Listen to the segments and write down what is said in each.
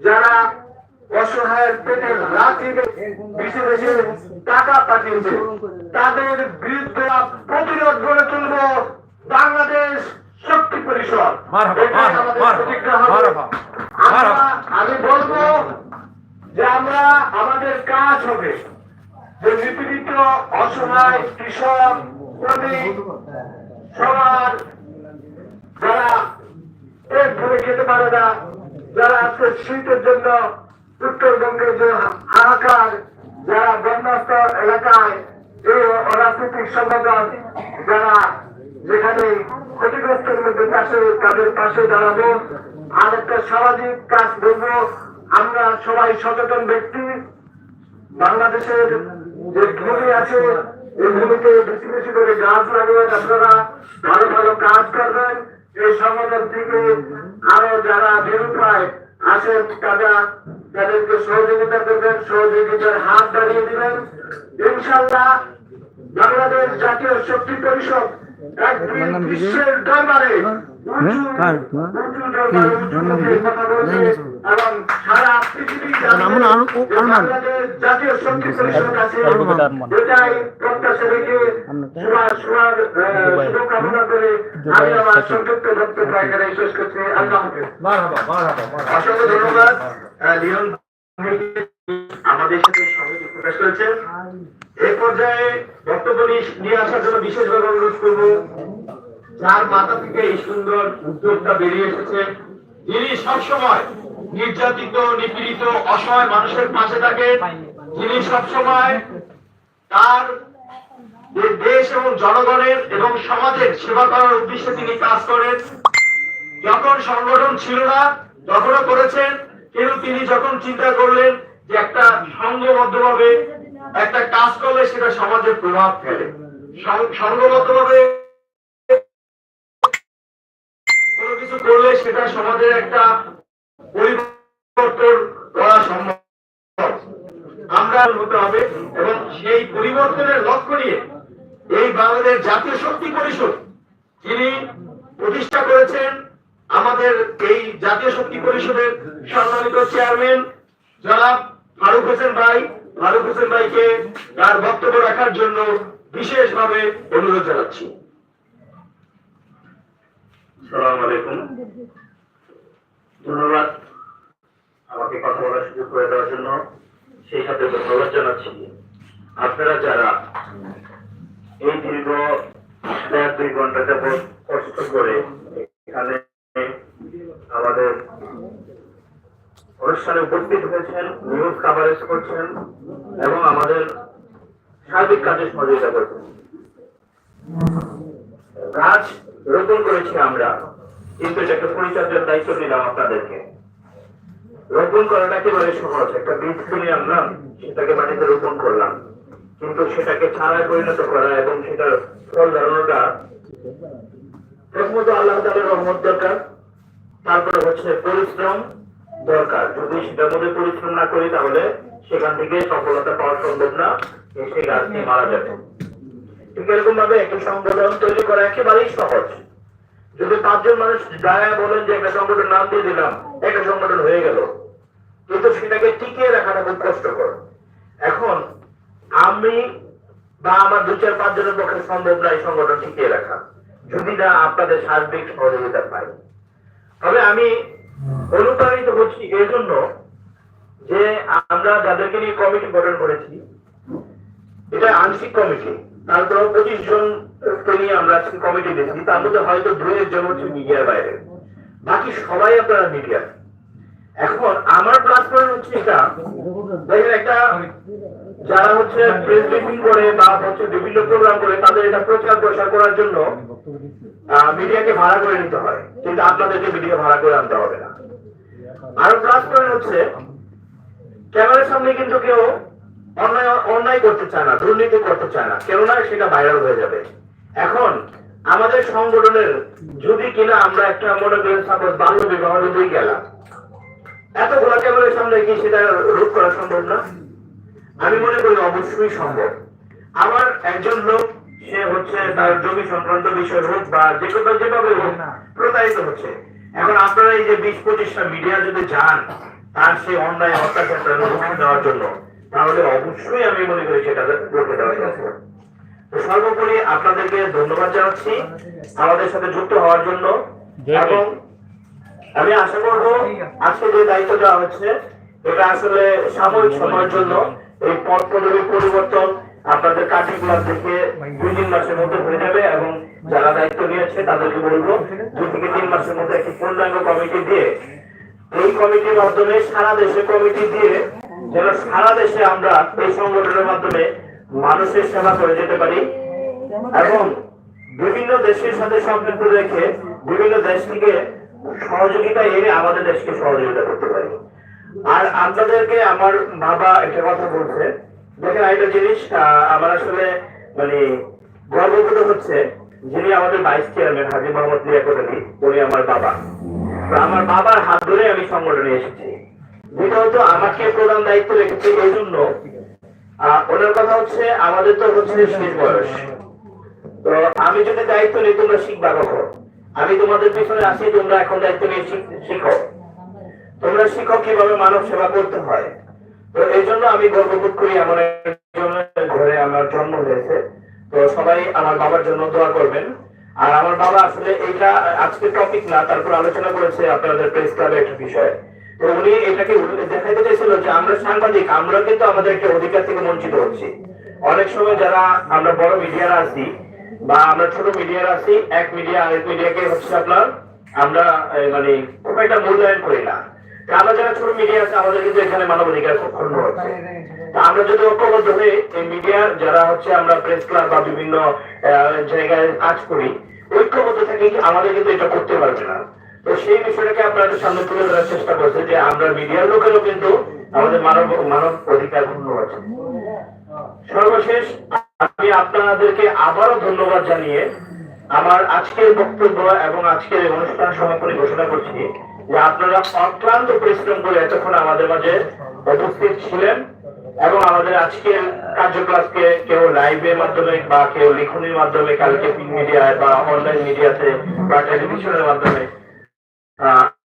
যারা অসহায়ের পেটের লাথি বেশি বেশি টাকা পাঠিয়েছে তাদের বিরুদ্ধে প্রতিরোধ গড়ে তুলব বাংলাদেশ শক্তি পরিষদ। আমি বলব যে আমরা আমাদের কাজ হবে যে নিপীড়িত অসহায় কৃষক শ্রমিক সবার যারা পেট ভরে খেতে পারে না যারা আজকে শীতের জন্য উত্তরবঙ্গের যে হাহাকার, যারা বন্যাস্ত এলাকায় এই অরাজনৈতিক সংগঠন, যারা যেখানে ক্ষতিগ্রস্তের মধ্যে পাশে তাদের পাশে দাঁড়াবো। আর একটা সামাজিক কাজ করব আমরা সবাই সচেতন ব্যক্তি। বাংলাদেশের যে ভূমি আছে, এই ভূমিতে বেশি বেশি করে গাছ লাগাবেন আপনারা। ভালো ভালো কাজ করবেন। এই সমাজের থেকে আরও যারা নিরুপায় আছেন তারা তাদেরকে সহযোগিতা করবেন, সহযোগিতার হাত বাড়িয়ে দিবেন। ইনশাল্লাহ বাংলাদেশ জাতীয় শক্তি পরিষদ আরও নাম। অসংখ্য ধন্যবাদ। নির্যাতিত, নিপীড়িত, অসহায় মানুষের পাশে থাকে যিনি সবসময় তার দেশ এবং জনগণের এবং সমাজের সেবা করার উদ্দেশ্যে তিনি কাজ করেন। যখন সংগঠন ছিল না, তখনও করেছেন। কিন্তু তিনি যখন চিন্তা করলেন যে একটা সংঘবদ্ধভাবে একটা কাজ করলে সেটা সমাজে প্রভাব ফেলে। সংঘবদ্ধভাবে কোনো কিছু করলে সেটা সমাজের একটা পরিবর্তন করা সম্ভব। আমরা হতে হবে এবং সেই পরিবর্তনের লক্ষ্য নিয়ে এই বাংলাদেশ জাতীয় শক্তি পরিষদ, যিনি প্রতিষ্ঠা করেছেন আমাদের এই জাতীয় শক্তি পরিষদের সম্মানিত চেয়ারম্যান জনাব ফারুক হোসেন ভাই, ফারুক হোসেন ভাইকে তার বক্তব্য রাখার জন্য বিশেষভাবে অনুরোধ জানাচ্ছি। আলাইকুম। ধন্যবাদ আমাকে কথা বলার সুযোগ করে দেওয়ার জন্য। সেই সাথে ধন্যবাদ জানাচ্ছি। আপনারা যারা এই দীর্ঘ দুই ঘণ্টা যাবৎ কষ্ট করে এখানে আমাদের অনুষ্ঠানে উপস্থিত হয়েছেন, নিউজ কাভারেজ করছেন এবং আমাদের সার্বিক কাজে সহযোগিতা করছেন। গাছ রোপণ করেছি আমরা, কিন্তু এটাকে পরিচর্যার দায়িত্ব নিলাম আপনাদেরকে। রোপণ করাটা একেবারে সহজ, একটা বীজ কিনে আনলাম, সেটাকে মাটিতে রোপণ করলাম। কিন্তু সেটাকে ছাড়ায় পরিণত করা এবং সেটার ফল ধারণটা প্রথমত আল্লাহ তালের রহমত দরকার। তারপরে হচ্ছে পরিশ্রম দরকার। যদি সেটার মধ্যে পরিশ্রম না করি, তাহলে সেখান থেকে সফলতা পাওয়া সম্ভব না। সেই গাছটি মারা যাবে। ঠিক এরকম ভাবে একটা সংগঠন তৈরি করা একেবারেই সহজ। যদি পাঁচজন মানুষ দাঁড়ায় বলেন যে, একটা সংগঠন নাম দিয়ে দিলাম, একটা সংগঠন হয়ে গেল। কিন্তু সেটাকে টিকিয়ে রাখাটা খুব কষ্টকর। এখন আমি বা আমার দু চার পাঁচজনের পক্ষে সম্ভব না এই সংগঠন টিকিয়ে রাখা। যদি না আপনাদের সার্বিক সহযোগিতা পাই তবে আমি অনুপ্রাণিত হচ্ছি এই জন্য যে আমরা যাদেরকে নিয়ে কমিটি গঠন করেছি, এটা আংশিক কমিটি তারপরে পঁচিশ জন নিয়ে আমরা কমিটি দিয়েছি, তার মধ্যে হয়তো দুই একজন হচ্ছে মিডিয়ার বাইরে। বাকি সবাই আপনারা মিডিয়া। এখন আমার পয়েন্ট হচ্ছে এটা। একটা যারা হচ্ছে প্রেস ব্রিফিং করে বা হচ্ছে বিভিন্ন প্রোগ্রাম করে, তাদের এটা প্রচার প্রসার করার জন্য মিডিয়াকে ভাড়া করে নিতে হয়। কিন্তু আপনাদেরকে মিডিয়া ভাড়া করে আনতে হবে না। আর প্লাস পয়েন্ট হচ্ছে, ক্যামেরার সামনে কিন্তু কেউ অন্যায় অন্যায় করতে চায় না, দুর্নীতি করতে চায় না। কেননা সেটা ভাইরাল হয়ে যাবে। এখন আমাদের সংগঠনের যদি কিনা আমরা একটা মনে করেন সাপোজ বাল্য বিবাহ যদি গেলাম এত ঘোলা ক্যামেরার সামনে কি সেটা রোধ করা সম্ভব না? আমি মনে করি অবশ্যই সম্ভব। আমার একজন লোক সে হচ্ছে তার জমি সংক্রান্ত বিষয় হোক বা যে কোনো যেভাবে হোক প্রতারিত হচ্ছে। এখন আপনারা এই যে বিশ পঁচিশটা মিডিয়া যদি যান তার সেই অন্যায় অত্যাচারটা রুখে দেওয়ার জন্য তাহলে অবশ্যই আমি মনে করি সেটা রুখে দেওয়া যাবে তো সর্বোপরি আপনাদেরকে ধন্যবাদ জানাচ্ছি আমাদের সাথে যুক্ত হওয়ার জন্য। এবং আমি আশা করব আজকে যে দায়িত্ব দেওয়া হচ্ছে এটা আসলে সাময়িক সময়ের জন্য। এই পদ পদবীর পরিবর্তন আপনাদের কার্যক্রম থেকে দুই তিন মাসের মধ্যে হয়ে যাবে এবং যারা দায়িত্ব নিয়েছে তাদেরকে বলব, দুই থেকে তিন মাসের মধ্যে একটি পূর্ণাঙ্গ কমিটি দিয়ে এই কমিটির মাধ্যমে সারা দেশে কমিটি দিয়ে যেন সারা দেশে আমরা এই সংগঠনের মাধ্যমে মানুষের সেবা করে যেতে পারি এবং বিভিন্ন দেশের সাথে সম্পৃক্ত রেখে বিভিন্ন দেশ থেকে সহযোগিতা এনে আমাদের দেশকে সহযোগিতা করতে পারি। আর আপনাদেরকে আমার বাবা একটা কথা বলছে। দেখেন একটা জিনিস আমার আসলে মানে গর্ববোধ হচ্ছে যিনি আমাদের ভাইস চেয়ারম্যান হাজি মোহাম্মদ লিয়াকত আলী, উনি আমার বাবা। আমার বাবার হাত ধরে আমি সংগঠনে এসেছি। যেটা হতো আমাকে প্রধান দায়িত্ব রেখেছে এই জন্য ওনার কথা হচ্ছে, আমাদের তো হচ্ছে শেষ বয়স। তো আমি যদি দায়িত্ব নিই, তোমরা শিখবা কখন? আমি তোমাদের পিছনে আসি, তোমরা এখন দায়িত্ব নিয়ে শিখো। তোমরা শিখো কীভাবে মানব সেবা করতে হয়? তো এই জন্য আমি গর্ববোধ করি এমন ঘরে আমার জন্ম হয়েছে। তো সবাই আমার বাবার জন্য দোয়া করবেন। আর আমার বাবা আসলে এইটা আজকে টপিক না, তারপর আলোচনা করেছে আপনাদের প্রেস ক্লাবে একটা বিষয়। তো উনি এটাকে দেখাইতে চাইছিল যে আমরা সাংবাদিক, আমরা কিন্তু আমাদের একটা অধিকার থেকে বঞ্চিত হচ্ছি। অনেক সময় যারা আমরা বড় মিডিয়ারা আছি বা আমরা ছোট মিডিয়ারা আছি, এক মিডিয়া আরেক মিডিয়াকে হচ্ছে আপনার আমরা মানে খুব একটা মূল্যায়ন করি না। আমরা যারা মিডিয়া আছে, আমাদের কিন্তু এখানে মানব অধিকার হচ্ছে। আমরা যদি ঐক্যবদ্ধ হয়ে এই মিডিয়ার যারা হচ্ছে আমরা প্রেস ক্লাব বা বিভিন্ন জায়গায় কাজ করি, ঐক্যবদ্ধ থেকে, আমাদের কিন্তু এটা করতে পারবে না। তো সেই বিষয়টাকে আপনাদের সামনে তুলে ধরার চেষ্টা করছে যে আমরা মিডিয়ার লোকেরও কিন্তু আমাদের মানব মানব অধিকার ক্ষুণ্ণ হচ্ছে। সর্বশেষ, আমি আপনাদেরকে আবারও ধন্যবাদ জানিয়ে আমার আজকের বক্তব্য এবং আজকের অনুষ্ঠান সমাপনী ঘোষণা করছি যে আপনারা অক্লান্ত পরিশ্রম করে এতক্ষণ আমাদের মাঝে উপস্থিত ছিলেন এবং আমাদের আজকের কার্যক্রমকে কেউ লাইভের মাধ্যমে বা কেউ লিখনির মাধ্যমে, কালকে মিডিয়ায় বা অনলাইন মিডিয়াতে বা টেলিভিশনের মাধ্যমে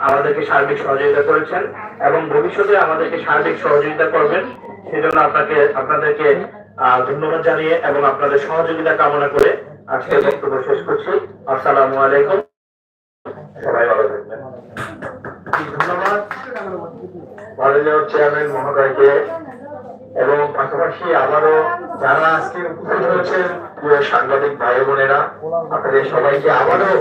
আমাদেরকে সার্বিক সহযোগিতা করেছেন এবং ভবিষ্যতে আমাদেরকে সার্বিক সহযোগিতা করবেন। সেজন্য আপনাকে, আপনাদেরকে ধন্যবাদ জানিয়ে এবং আপনাদের সহযোগিতা কামনা করে আজকের বক্তব্য শেষ করছি। আসসালামু আলাইকুম। সবাই ভালো থাকবেন। এবং পাশাপাশি আজকে সাংবাদিক ভাই বোনেরা, আপনাদের আবারও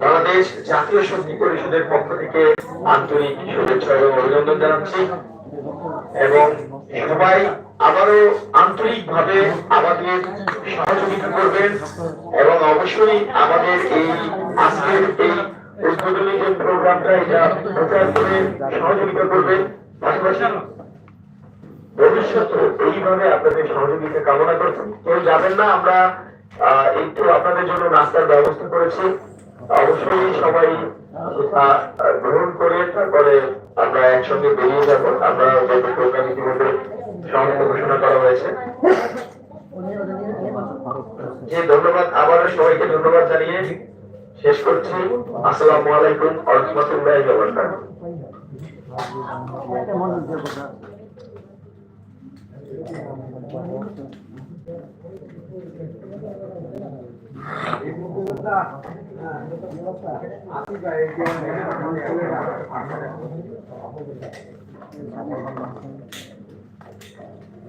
বাংলাদেশ জাতীয় পরিষদের পক্ষ থেকে আন্তরিক শুভেচ্ছা এবং অভিনন্দন জানাচ্ছি। এবং সবাই আবারও আন্তরিকভাবে আমাদের সহযোগিতা করবেন এবং অবশ্যই আমাদের এই আজকের এই উদ্বোধনী যে প্রোগ্রামটা, এটা প্রচার করে সহযোগিতা করবেন। পাশাপাশি ভবিষ্যতে এইভাবে আপনাদের সহযোগিতা কামনা করছি। কেউ যাবেন না, আমরা একটু আপনাদের জন্য নাস্তার ব্যবস্থা করেছি। অবশ্যই সবাই গ্রহণ করে, তারপরে আমরা একসঙ্গে বেরিয়ে যাব। আমরা যেহেতু প্রোগ্রাম ইতিমধ্যে সমাপ্ত ঘোষণা করা হয়েছে। যে ধন্যবাদ। আবারও সবাইকে ধন্যবাদ জানিয়ে শেষ করছি। আসসালামু আলাইকুম আলহামদুলিল্লাহ এই দেশপ্রিয়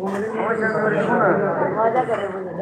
মনে মজা করে বুঝে